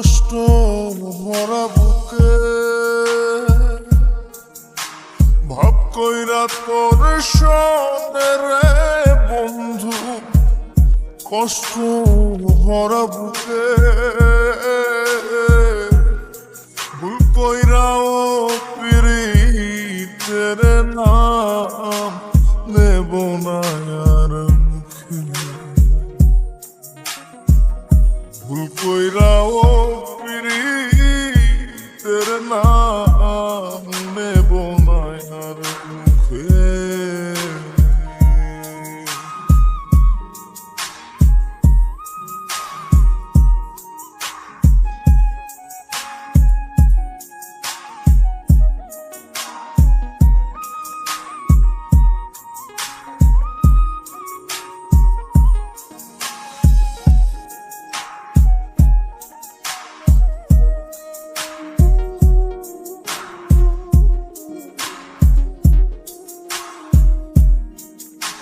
কষ্ট ভরা বুকে। ভাব কইরা তোর রে বন্ধু, কষ্ট ভরা বুকে। ভুল কইরাও পিরিতের নাম নেব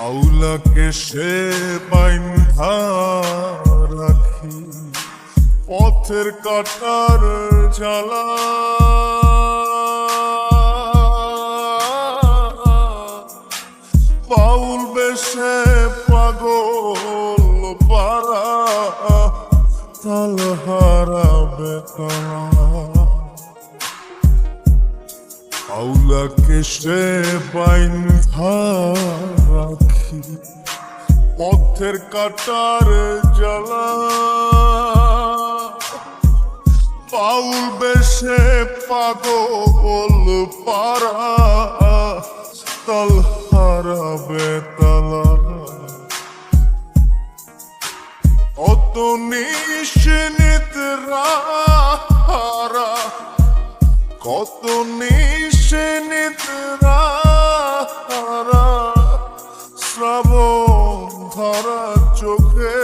আউলাকে সে বাইন্ধা রাখি, পথের কাটার জ্বালা। পাউল বেশে পাগল পারা তাল হারাবে তারা আউলাকে সে বাইন্ধা পথের কাটার জ্বালা। পাউল বেশে পাগল পারা তাল হারাবে তালা অত নিশ্চিত চোখে।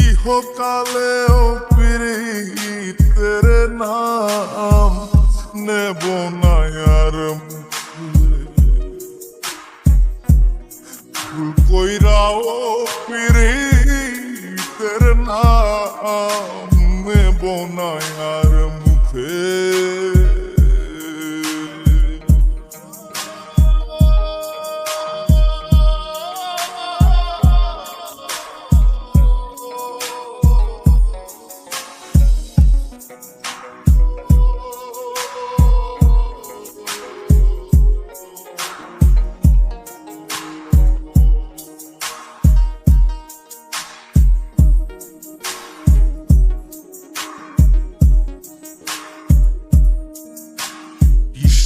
ইহকালেও পীড়িতের নাম নেব না আর ভুল কইরাও পীড়িতের নাম নেব না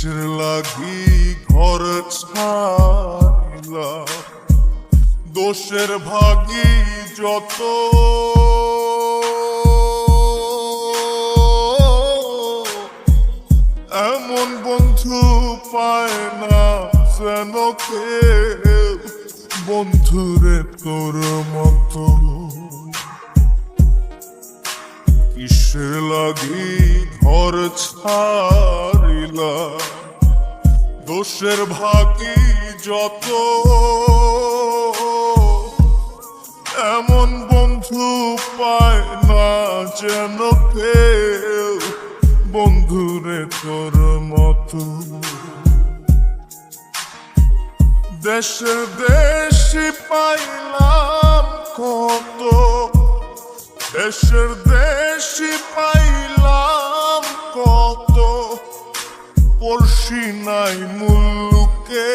কিসের লাগি ঘর ছাড়লা। দোষের ভাগি যত। এমন বন্ধু পায় না যেন বন্ধুরে তোর মতো। কিসের লাগি ঘর ছাড়িলা। দোষের ভাগি যত, এমন বন্ধু পায় না যেন বন্ধুরে তোর মতো। দেশের দেশি পাইলাম কত, দেশের দেশি পাইলাম পড়শি নাই মুল্লুকে।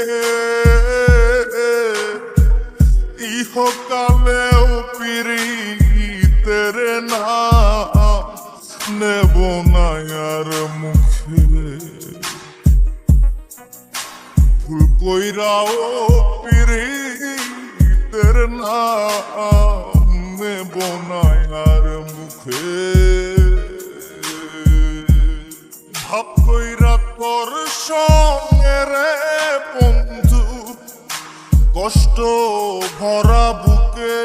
ইহকালেও পিরিতের নাম নেব না আর মুখে। ভুল কইরাও পিরিতের নাম নেব না আর মুখে। ভাব কইরা আকর্ষণের বন্ধু কষ্ট ভরা বুকে।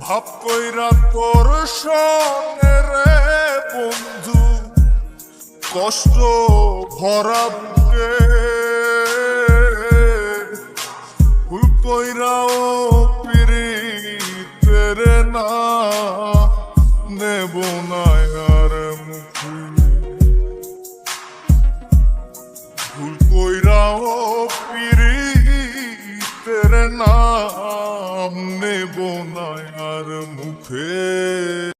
ভাব কইরা তোর সঙ্গে বন্ধু কষ্ট ভরা বুকে। কইরা ভুল কইরাও পিরিতের নাম নেব না আর মুখে।